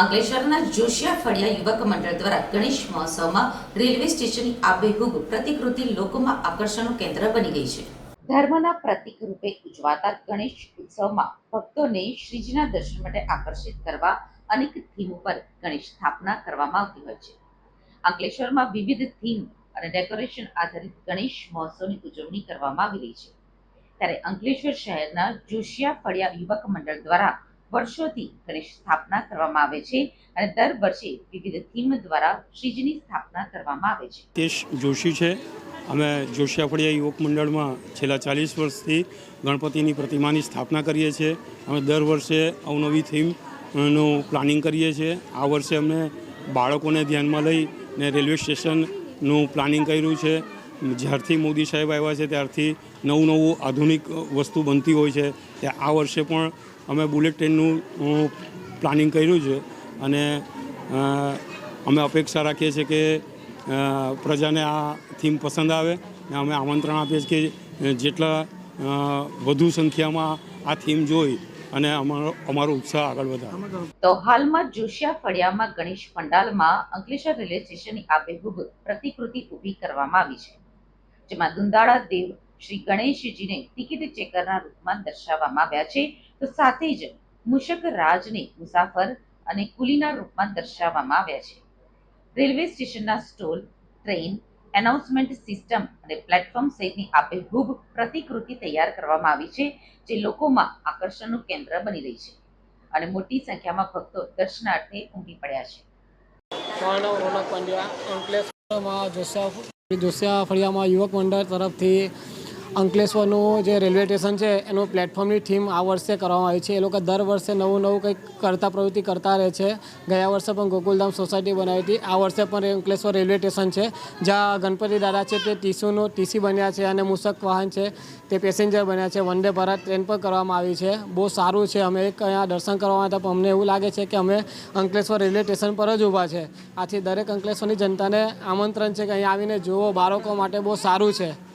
અંકલેશ્વરના જોશિયા ફળિયા યુવક મંડળ દ્વારા ગણેશ મહોત્સવમાં રેલવે સ્ટેશનની આબેહૂબ પ્રતિકૃતિ લોકોમાં આકર્ષણનું કેન્દ્ર બની ગઈ છે. ધર્મના પ્રતિક રૂપે ઉજવાતા ગણેશ ઉત્સવમાં ભક્તોને શ્રીજીના દર્શન માટે આકર્ષિત કરવા અનેક થીમ પર ગણેશ સ્થાપના કરવામાં આવતી હોય છે. અંકલેશ્વરમાં વિવિધ થીમ અને ડેકોરેશન આધારિત ગણેશ મહોત્સવની ઉજવણી કરવામાં આવી રહી છે. ત્યારે અંકલેશ્વર શહેરના જોશિયા ફળિયા યુવક મંડળ દ્વારા વર્ષોથી ગણેશ સ્થાપના કરવામાં આવે છે અને દર વર્ષે વિવિધ થીમ દ્વારા શ્રીજીની સ્થાપના કરવામાં આવે છે. તેશ જોશી છે. અમે જોશિયાફળિયા યુવક મંડળમાં છેલ્લા ચાલીસ વર્ષથી ગણપતિની પ્રતિમાની સ્થાપના કરીએ છીએ. અમે દર વર્ષે અવનવી થીમનું પ્લાનિંગ કરીએ છીએ. આ વર્ષે અમને બાળકોને ધ્યાનમાં લઈ ને રેલવે સ્ટેશનનું પ્લાનિંગ કર્યું છે. જ્યારથી મોદી સાહેબ આવ્યા છે, ત્યારથી નવું નવું આધુનિક વસ્તુ બનતી હોય છે. તે આ વર્ષે પણ અમે બુલેટ ટ્રેનનું પ્લાનિંગ કર્યું છે અને અમે અપેક્ષા રાખીએ છીએ કે પ્રજાને આ થીમ પસંદ આવે ને અમે આમંત્રણ આપીએ છીએ કે જેટલા વધુ સંખ્યામાં આ થીમ જોઈ અને અમારો અમારો ઉત્સાહ આગળ વધારે. તો હાલમાં જોશિયા ફળિયામાં ગણેશ પંડાલમાં અંકલેશ્વર રેલવે સ્ટેશનની આબેહૂબ પ્રતિકૃતિ ઊભી કરવામાં આવી છે, જેમાં દુંદાળા દેવ શ્રી ગણેશજીને ટિકિટ ચેકરના રૂપમાં દર્શાવવામાં આવ્યા છે તો સાથે જ મુશક રાજને મુસાફર અને કુલીના રૂપમાં દર્શાવવામાં આવ્યા છે. રેલવે સ્ટેશનના સ્ટોલ, ટ્રેન એનાઉન્સમેન્ટ સિસ્ટમ અને પ્લેટફોર્મ સહિતની આબેહૂબ પ્રતિકૃતિ તૈયાર કરવામાં આવી છે, જે લોકોમાં આકર્ષણનું કેન્દ્ર બની રહી છે અને મોટી સંખ્યામાં ભક્તો દર્શનાર્થે ઉમટી પડ્યા છે. જોશિયા ફળિયામાં યુવક મંડળ તરફથી અંકલેશ્વરનું જે રેલવે સ્ટેશન છે, એનું પ્લેટફોર્મની થીમ આ વર્ષે કરવામાં આવી છે. એ લોકો દર વર્ષે નવું નવું કંઈક કરતા પ્રવૃત્તિ કરતા રહે છે. ગયા વર્ષે પણ ગોકુલધામ સોસાયટી બનાવી હતી. આ વર્ષે પણ અંકલેશ્વર રેલવે સ્ટેશન છે, જ્યાં ગણપતિ દાદા છે, તે ટીસુનું, ટીસી બન્યા છે અને મૂસક વાહન છે, તે પેસેન્જર બન્યા છે. વંદે ભારત ટ્રેન પણ કરવામાં આવી છે. બહુ સારું છે. અમે એક અહીંયા દર્શન કરવામાં હતા, પણ અમને એવું લાગે છે કે અમે અંકલેશ્વર રેલવે સ્ટેશન પર જ ઊભા છે. આથી દરેક અંકલેશ્વરની જનતાને આમંત્રણ છે કે અહીંયા આવીને જુઓ. બાળકો માટે બહુ સારું છે.